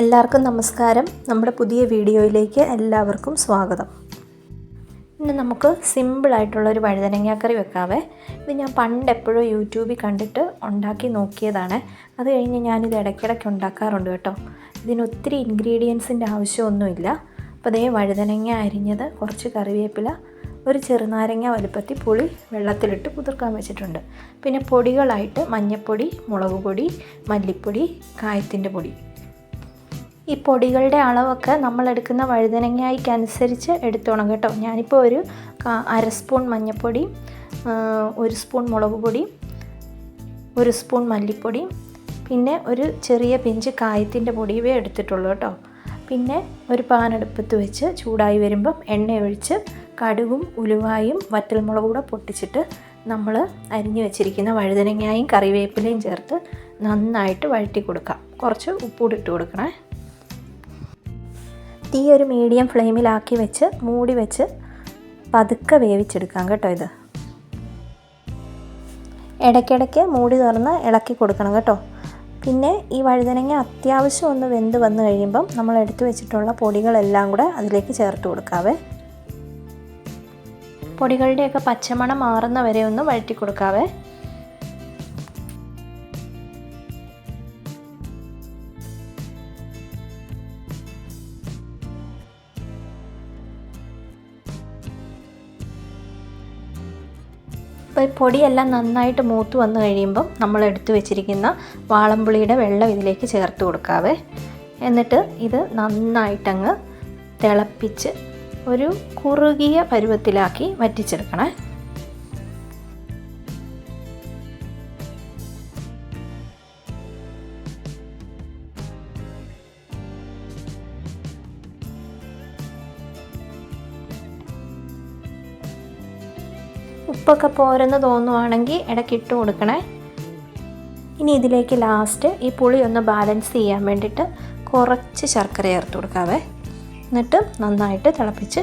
എല്ലാവർക്കും നമസ്കാരം. നമ്മുടെ പുതിയ വീഡിയോയിലേക്ക് എല്ലാവർക്കും സ്വാഗതം. ഇന്ന് നമുക്ക് സിമ്പിളായിട്ടുള്ള ഒരു വഴുതനങ്ങാക്കറി വെക്കാവേ. ഇത് ഞാൻ പണ്ട് എപ്പോഴും യൂട്യൂബിൽ കണ്ടിട്ട് ഉണ്ടാക്കി നോക്കിയതാണ്. അത് കഴിഞ്ഞ് ഞാനിത് ഇടയ്ക്കിടയ്ക്ക് ഉണ്ടാക്കാറുണ്ട് കേട്ടോ. ഇതിന് ഒത്തിരി ഇൻഗ്രീഡിയൻസിന്റെ ആവശ്യമൊന്നുമില്ല. അപ്പോൾ അതേ വഴുതനങ്ങ അരിഞ്ഞത് കുറച്ച് കറിവേപ്പില ഒരു ചെറുനാരങ്ങ വലുപ്പത്തിൽ പുളി വെള്ളത്തിലിട്ട് കുതിർക്കാൻ വെച്ചിട്ടുണ്ട്. പിന്നെ പൊടികളായിട്ട് മഞ്ഞൾപ്പൊടി മുളക് പൊടി മല്ലിപ്പൊടി കായത്തിന്റെ പൊടി. ഈ പൊടികളുടെ അളവൊക്കെ നമ്മൾ എടുക്കുന്ന വഴുതനങ്ങയ്ക്കനുസരിച്ച് എടുത്തോണം കേട്ടോ. ഞാനിപ്പോൾ ഒരു അര സ്പൂൺ മഞ്ഞൾപ്പൊടി ഒരു സ്പൂൺ മുളക് പൊടി ഒരു സ്പൂൺ മല്ലിപ്പൊടി പിന്നെ ഒരു ചെറിയ പിഞ്ച് കായത്തിന്റെ പൊടിയേ എടുത്തിട്ടുള്ളൂ കേട്ടോ. പിന്നെ ഒരു പാനെടുപ്പത്ത് വെച്ച് ചൂടായി വരുമ്പം എണ്ണ ഒഴിച്ച് കടുകും ഉലുവായും വറ്റൽമുളക് കൂടെ പൊട്ടിച്ചിട്ട് നമ്മൾ അരിഞ്ഞു വെച്ചിരിക്കുന്ന വഴുതനങ്ങയും കറിവേപ്പിലയും ചേർത്ത് നന്നായിട്ട് വഴറ്റി കൊടുക്കാം. കുറച്ച് ഉപ്പൂടിട്ട് കൊടുക്കണേ. തീ ഒരു മീഡിയം ഫ്ലെയിമിലാക്കി വെച്ച് മൂടി വെച്ച് പതുക്കെ വേവിച്ചെടുക്കാം കേട്ടോ ഇത്. ഇടയ്ക്കിടയ്ക്ക് മൂടി തുറന്ന് ഇളക്കി കൊടുക്കണം കേട്ടോ. പിന്നെ ഈ വഴുതനങ്ങ അത്യാവശ്യം ഒന്ന് വെന്ത് വന്നു കഴിയുമ്പം നമ്മൾ എടുത്തു വെച്ചിട്ടുള്ള പൊടികളെല്ലാം കൂടെ അതിലേക്ക് ചേർത്ത് കൊടുക്കാവേ. പൊടികളുടെയൊക്കെ പച്ചമണം മാറുന്ന വരെ ഒന്ന് വഴറ്റി കൊടുക്കാവേ. അപ്പോൾ ഈ പൊടിയെല്ലാം നന്നായിട്ട് മൂത്ത് വന്നു കഴിയുമ്പം നമ്മൾ എടുത്തു വെച്ചിരിക്കുന്ന വാളംപുളിയുടെ വെള്ളം ഇതിലേക്ക് ചേർത്ത് കൊടുക്കാവേ. എന്നിട്ട് ഇത് നന്നായിട്ടങ്ങ് തിളപ്പിച്ച് ഒരു കുറുകിയ പരുവത്തിലാക്കി വറ്റിച്ചെടുക്കണേ. ഉപ്പൊക്കെ പോരെന്ന് തോന്നുവാണെങ്കിൽ ഇടയ്ക്ക് ഇട്ട് കൊടുക്കണേ. ഇനി ഇതിലേക്ക് ലാസ്റ്റ് ഈ പുളി ഒന്ന് ബാലൻസ് ചെയ്യാൻ വേണ്ടിയിട്ട് കുറച്ച് ശർക്കര ചേർത്ത് കൊടുക്കാവേ. എന്നിട്ട് നന്നായിട്ട് തിളപ്പിച്ച്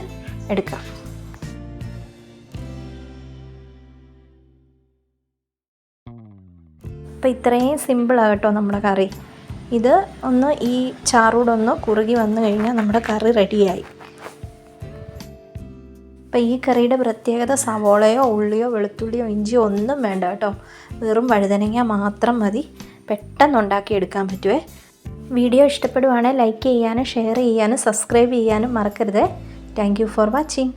എടുക്കാം. അപ്പോൾ ഇത്രയും സിമ്പിളാണ് കേട്ടോ നമ്മുടെ കറി. ഇത് ഒന്ന് ഈ ചാറൂടൊന്ന് കുറുകി വന്നു കഴിഞ്ഞാൽ നമ്മുടെ കറി റെഡിയായി അപ്പോൾ ഈ കറിയുടെ പ്രത്യേകത സവോളയോ ഉള്ളിയോ വെളുത്തുള്ളിയോ ഇഞ്ചിയോ ഒന്നും വേണ്ട കേട്ടോ. വെറും വഴുതനങ്ങ മാത്രം മതി. പെട്ടെന്ന് ഉണ്ടാക്കിയെടുക്കാൻ പറ്റുമേ വീഡിയോ ഇഷ്ടപ്പെടുവാണെങ്കിൽ ലൈക്ക് ചെയ്യാനും ഷെയർ ചെയ്യാനും സബ്സ്ക്രൈബ് ചെയ്യാനും മറക്കരുത്. Thank for watching